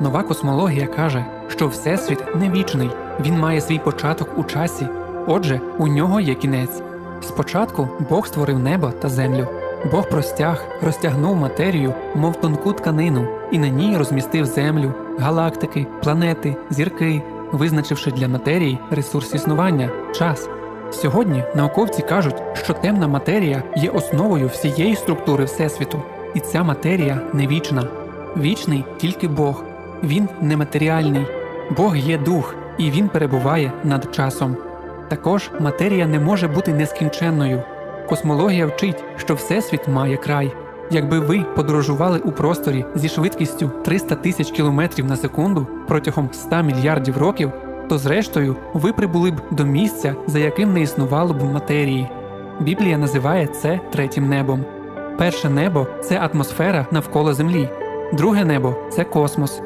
Нова космологія каже, що Всесвіт не вічний, він має свій початок у часі, отже, у нього є кінець. Спочатку Бог створив небо та землю. Бог простяг, розтягнув матерію, мов тонку тканину, і на ній розмістив землю, галактики, планети, зірки, визначивши для матерії ресурс існування час. Сьогодні науковці кажуть, що темна матерія є основою всієї структури Всесвіту, і ця матерія не вічна. Вічний тільки Бог. Він нематеріальний. Бог є дух, і він перебуває над часом. Також матерія не може бути нескінченною. Космологія вчить, що Всесвіт має край. Якби ви подорожували у просторі зі швидкістю 300 тисяч кілометрів на секунду протягом 100 мільярдів років, то зрештою ви прибули б до місця, за яким не існувало б матерії. Біблія називає це третім небом. Перше небо це атмосфера навколо Землі, друге небо це космос.